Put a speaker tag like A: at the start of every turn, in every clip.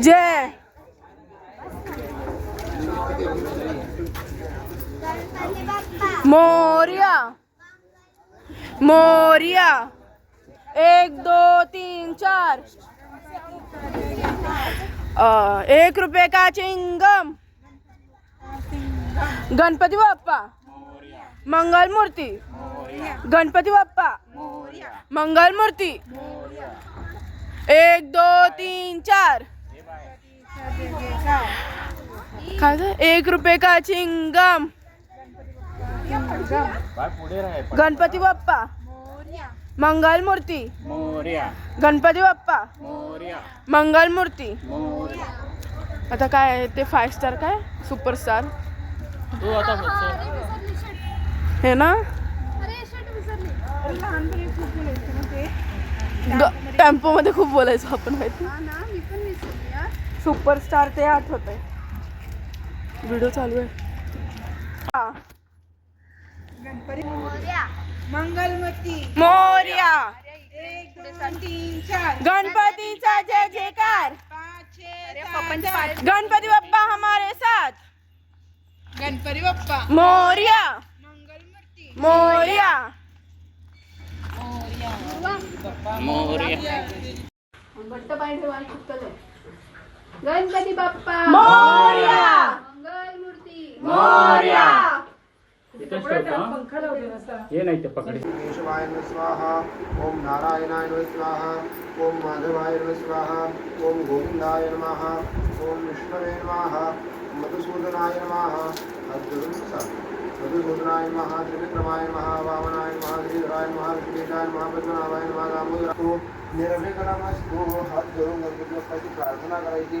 A: जय। मोरिया। मोरिया। एक दो तीन चार। अ, एक रुपये का चिंगम। गणपति बाप्पा। मंगल मूर्ति गणपति बाप्पा। मंगल मूर्ती. एक दो तीन चार? एक रुपये का चिंगम? गणपती बाप्पा. मंगल मूर्ती.
B: मोर्या.
A: गणपती बाप्पा.
B: मोर्या.
A: मंगल मूर्ती.
B: मोर्या.
A: आता काय आहे ते फाय स्टार काय? सुपरस्टार
B: लहानपणी
A: खूप बोलायचं टेम्पो मध्ये खूप बोलायचो आपण माहिती सुपरस्टार ते आठवत आहे व्हिडिओ चालू आहे. हा. गणपती मंगलमती. मोर्या. गणपतीचा जय जयकार. गणपती बाप्पा हमारे साथ.
C: गणपती बाप्पा.
A: मोर्या.
C: मंगलमूर्ती
A: मोर्या.
B: मोरया
C: गणपती बाप्पा
A: मोरया
C: मंगलमूर्ती
A: मोरया
B: ಏನೈತೆ ಪಕಡಿ ಕೇಶವಾಯ ನಮ ಸ್ವಾಹ ಓಂ
D: ನಾರಾಯಣಾಯ ನಮ ಸ್ವಾಹ ಓಂ ಮಾಧವಾಯ ನಮ ಸ್ವಾಹ ಓಂ ಗೋವಿಂದಾಯ ನಮಃ ಓಂ ವಿಷ್ಣುವೇ ನಮಃ ಮಧುಸೂದನಾಯ ನಮಃ ಅದ್ಭುತ ಸಾಧನ चतुर्भुद्राय नमः त्रिविक्रमाय नमः वामनाय नमः श्रीधराय नमः ऋषिकेशाय नमः पद्मनाभाय नमः दामोदराय प्रार्थना
B: कराई
D: थी।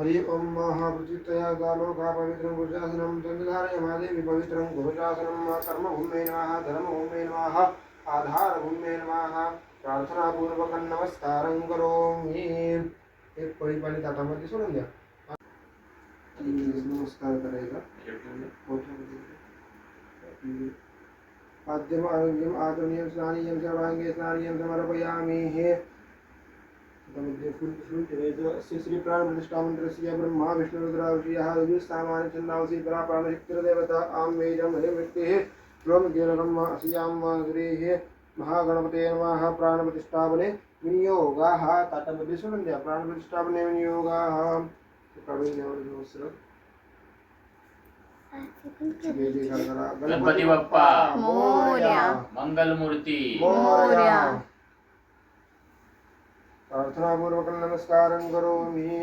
D: हरि ओम महाप्रचितया गालोका पवित्रं गुरुशासनं चन्द्रधारय महादेवी पवित्रं गुरुशासनं कर्मभूमे नमः धर्मभूमे नमः आधारभूमे नमः प्रार्थनापूर्वकं नमस्कारं करोमि। एक पळी पाणी ताटामध्ये सोडून द्या। नमस्कार करायचा। पाद्यम आरोग्यम आदरणीयं स्नानीयं सर्वांगे स्नानीयं समर्पयामि। श्री प्राण प्रतिष्ठा मंत्रस्य ब्रह्मा विष्णुरुद्राविषयः युजुस्सामानचन्दांसि परापराणशक्तिर्देवता आं वेदं हरिमृत्तिः त्वं केरलम् अस्यां वागुरेः महागणपते नमः प्राणप्रतिष्ठापने विनियोगाः ताटमध्ये सुनन्द्य प्राणप्रतिष्ठापने विनियोगाः
B: गणपति बप्पा मंगलमूर्ति
D: प्रार्थनापूर्वकं नमस्कारं करोमि।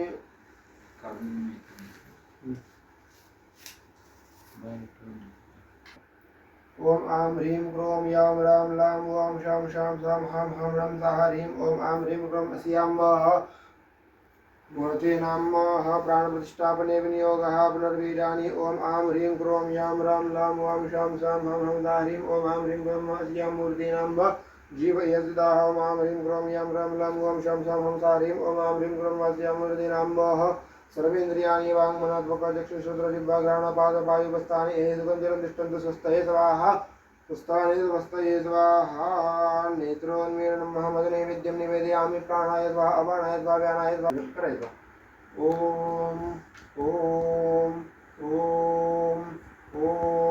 D: ॐ आं ह्रीं क्रों यां रां लां वां शां शां सां हाँ हाँ रं सः ह्रीं। ॐ आं ह्रीं क्रों अस्यां वः मूर्ते नाम प्राणप्रतिष्ठापने विनियोगः पुनर्वीराणि। ॐ आं ह्रीं क्रों यां रां लां वां शां सां हाँ हाँ दा ह्रीं। ॐ आं ह्रीं क्रों अस्यां मूर्तीनां व। जीव यजदाः ॐ आं ह्रीं क्रों यां रां लां वां शां सां हाँ सा ह्रीं ॐ आं ह्रीं क्रों अस्यां सर्वेन्द्रियाणि हे तिष्ठन्तु स्वस्थये स्वाहा। स्वस्थये स्वाहा। नेत्रोन्मीलनं निवेदयामि। प्राणाय स्वाहा अपानाय स्वाहा व्यानाय स्वाहा। ॐ ॐ ॐ ॐ ॐ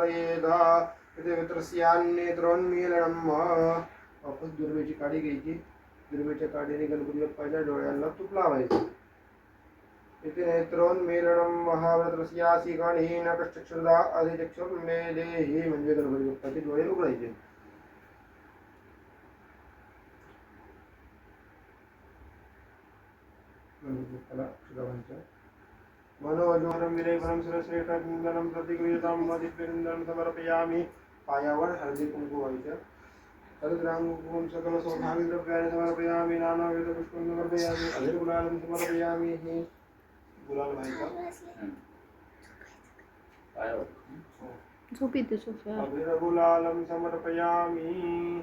D: सम्पादयेत इति पितृस्यान्नेत्रोन्मीलनं वापस दुर्वेची काडी घ्यायची. दुर्वेच्या काडीने गणपती बाप्पाच्या डोळ्यांना तूप लावायचं. इति नेत्रोन्मीलनं महाव्रतस्यासी काणीन मेले हे म्हणजे गणपती बाप्पाचे डोळे उघडायचे. गणपती बाप्पाला अक्षदाबांच्या मनोजोरं विलेपनं सुरश्रेष्ठं प्रतिक्रियतां मदित्वरिन्दं समर्पयामि। पायावर हळदी कुंकू व्हायचं हरिद्राम कुंकुमं सकल सौभाग्यद्रव्याणि समर्पयामि। नानाविधपुष्पं समर्पयामि। अभिर्गुलालं समर्पयामि। हे। गुलाल
A: येते सोफ्या।
D: अभिर्गुलालं समर्पयामि।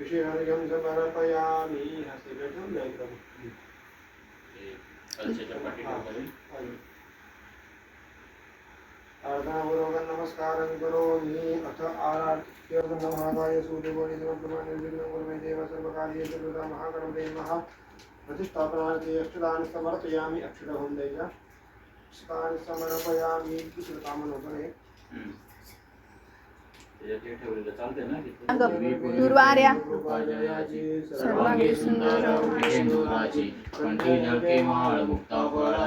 B: ऋषिहरिं
D: समर्पयामि
B: हसिरजं नैकम्
D: अर्धनवरोगं नमस्कारं करोमि अथ आराध्यमहादाय सूर्यगोरिप्रमाणं गुरुवे देव सर्वकार्ये सर्वदा समर्पयामि अक्षरहुन्दैः अक्षराणि समर्पयामि इति
A: श्रुतामनोपने
D: कृपाजयाची
A: सर्वांगी सुंदर
B: शेंदुराची कंठी झळके माळ मुक्ता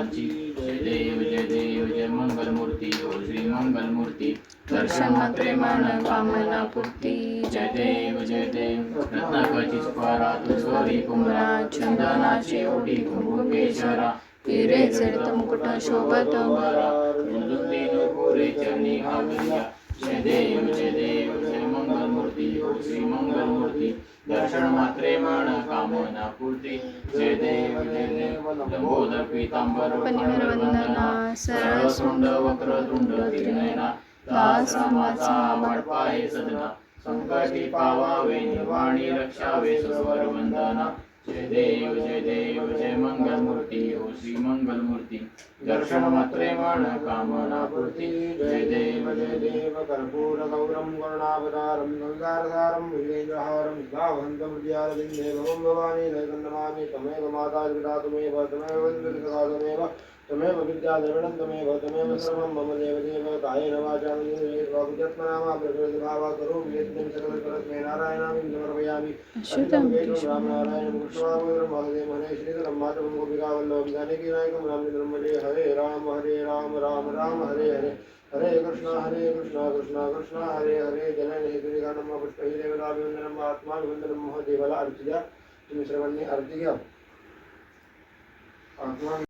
B: जय देव जय देव जय मंगलमूर्ती श्री मंगलमूर्ती
A: दर्शन मात्रे मान कामना पूर्ती
B: जय देव जय देव रत्नाकाची स्परा तुझवरी कुमरा चंदनाची ओटी कुंकुकेश्वरा
A: हिरे जडित मुकुट शोभत
B: बरा मृदुंदी नुपुरे चरणी हावल्या जय देव जय देव जय मंगलमूर्ती ओ श्री मंगलमूर्ती. दर्शन मात्रे मान कामना पूर्ती. जय देव जय देव लंबोदर पीतांबर
A: वंदना सरळ
B: सोंड वक्रतुंड त्रिनयना दास रामाचा पाय सदना संकटी पावावे निर्वाणी रक्षावे सुस्वर वंदना जय देव जय देव जय मंगलमूर्ती ओ श्री मंगलमूर्ती दर्शन मात्रे कामना पूर्ति जय देव जय देव, कर्पूर गौरम
D: कर्पूरगौरं करुणावतारं गङ्गारसारं विजयहारं गावन्तमृत्यारविन्दे भवम भवानी नमामि तमेव माता पिता तमेव तमेव तमेव तमेव विद्या द्रविणं तमेव तमेव सर्वं मम देव देव कायेन वाचा स्वविजत्मनामा प्रकृतिभावा करोमि यज्ञं सकलपरस्मै नारायणामि समर्पयामि
A: अच्युतं
D: रामनारायणं कृष्णवामोदरं वासुदेव हरे श्रीधरं माधवं गोपिकावल्लभं जानकीनायकं रामचन्द्रं भजे हरे राम हरे राम राम राम हरे हरे। हरे कृष्ण हरे कृष्ण कृष्ण कृष्ण हरे हरे। जनन हेतुनिगानं पुष्पैरे वेदाभिवन्दनं आत्माभिवन्दनं महोदेवला अर्चिया। तुम्ही आरती घ्या आत्मा